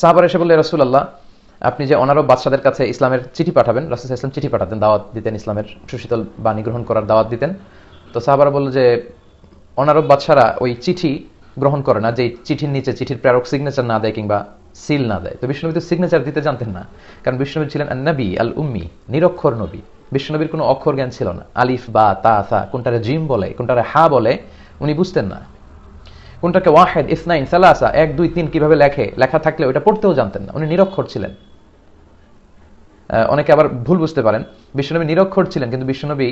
সাহাবার এসে বললে রসুল্লাহ আপনি যে অনারব বাদশাদের কাছে ইসলামের চিঠি পাঠাবেন, রাসুল ইসলাম চিঠি পাঠাতেন, দাওয়াত দিতেন ইসলামের সুশীতল বাণী গ্রহণ করার দাওয়াত দিতেন। তো সাহাবারা বলল যে, অনারব বাদশারা ওই চিঠি গ্রহণ করে না যে চিঠির নিচে চিঠির প্রেরক সিগনেচার না দেয় কিংবা সিল না দেয়। তো বিষ্ণুনবী তো সিগনেচার দিতে জানতেন না, কারণ বিষ্ণুনবী ছিলেন নবী আল উম্মি নিরক্ষর নবী। বিষ্ণুনবীর কোনো অক্ষর জ্ঞান ছিল না। আলিফ, বা, তা, সা, কোনটারে জিম বলে, কোনটারে হা বলে, উনি বুঝতেন না। কোনটাকে ওয়াহেদ, ইসনাইন, সালাসা, এক, দুই, তিন কীভাবে লেখে? লেখা থাকলে ওটা পড়তেও জানতেন না, উনি নিরক্ষর ছিলেন। অনেকে আবার ভুল বুঝতে পারেন, বিশ্বনবী নিরক্ষর ছিলেন, কিন্তু বিশ্বনবী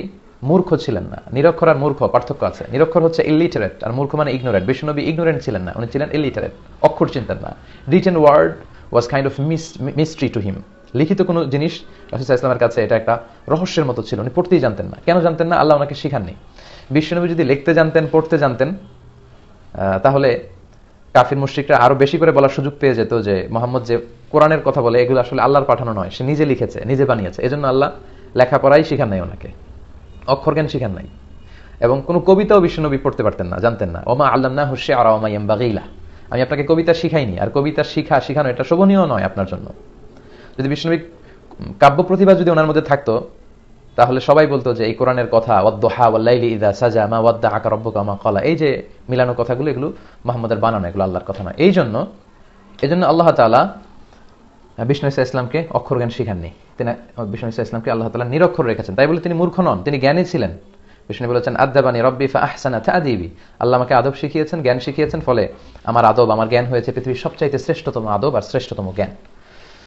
মূর্খ ছিলেন না। নিরক্ষর আর মূর্খ, পার্থক্য আছে। নিরক্ষর হচ্ছে ইলিটারেট আর মূর্খ মানে ইগনোরেট বিশ্বনবী ইগনোরেন্ট ছিলেন না, উনি ছিলেন ইলিটারেট অক্ষর চিনতেন না। Written word was kind of miss mystery to him লিখিত কোনো জিনিস, রাসুল ইসলামের কাছে এটা একটা রহস্যের মতো ছিল, উনি পড়তেই জানতেন না। কেন জানতেন না? আল্লাহ ওনাকে শিখাননি। বিশ্বনবী যদি লিখতে জানতেন, পড়তে জানতেন তাহলে কাফির মুশ্রিকরা আরও বেশি করে বলার সুযোগ পেয়ে যেত যে মোহাম্মদ যে কোরআনের কথা বলে, এগুলো আসলে আল্লাহর পাঠানো নয়। সে নিজে লিখেছে, নিজে বানিয়েছে। এজন্য আল্লাহ লেখাপড়াই শিখান নাই ওনাকে। অক্ষর জ্ঞান শিখান নাই। এবং কোনো কবিতাও বিশ্বনবী পড়তে পারতেন না, জানতেন না। ওমা আল্লাহ না হুসে আর ওমা বাগিলা আমি আপনাকে কবিতা শিখাইনি, আর কবিতা শিখা শিখানো এটা শোভনীয় নয় আপনার জন্য। যদি বিষ্ণুবী কাব্য প্রতিভা যদি ওনার মধ্যে থাকতো তাহলে সবাই বলতো যে এই কোরআনের কথা, ওয়াদ্দোহা ওয়াল্লাইলি ইদা সাজা মা ওয়াদ্দা আকা রব্বুকা মা কলা এই যে মিলানো কথাগুলো, এগুলো মোহাম্মদের বানানো, এগুলো আল্লাহর কথা নয়। এই জন্য এই জন্য আল্লাহ তাআলা বিষ্ণু ইসা ইসলামকে অক্ষর জ্ঞান শিখাননি। তিনি, বিষ্ণু ইসা ইসলামকে আল্লাহ তালা নিরক্ষর রেখেছেন। তাই বলে তিনি মূর্খ নন, তিনি জ্ঞানী ছিলেন। বিষ্ণু বলেছেন আদাবানি রব্বি ফা আহসানা তাদিবি আল্লাহ আমাকে আদব শিখিয়েছেন, জ্ঞান শিখিয়েছেন, ফলে আমার আদব, আমার জ্ঞান হয়েছে পৃথিবীর সবচাইতে শ্রেষ্ঠতম আদব আর শ্রেষ্ঠতম জ্ঞান।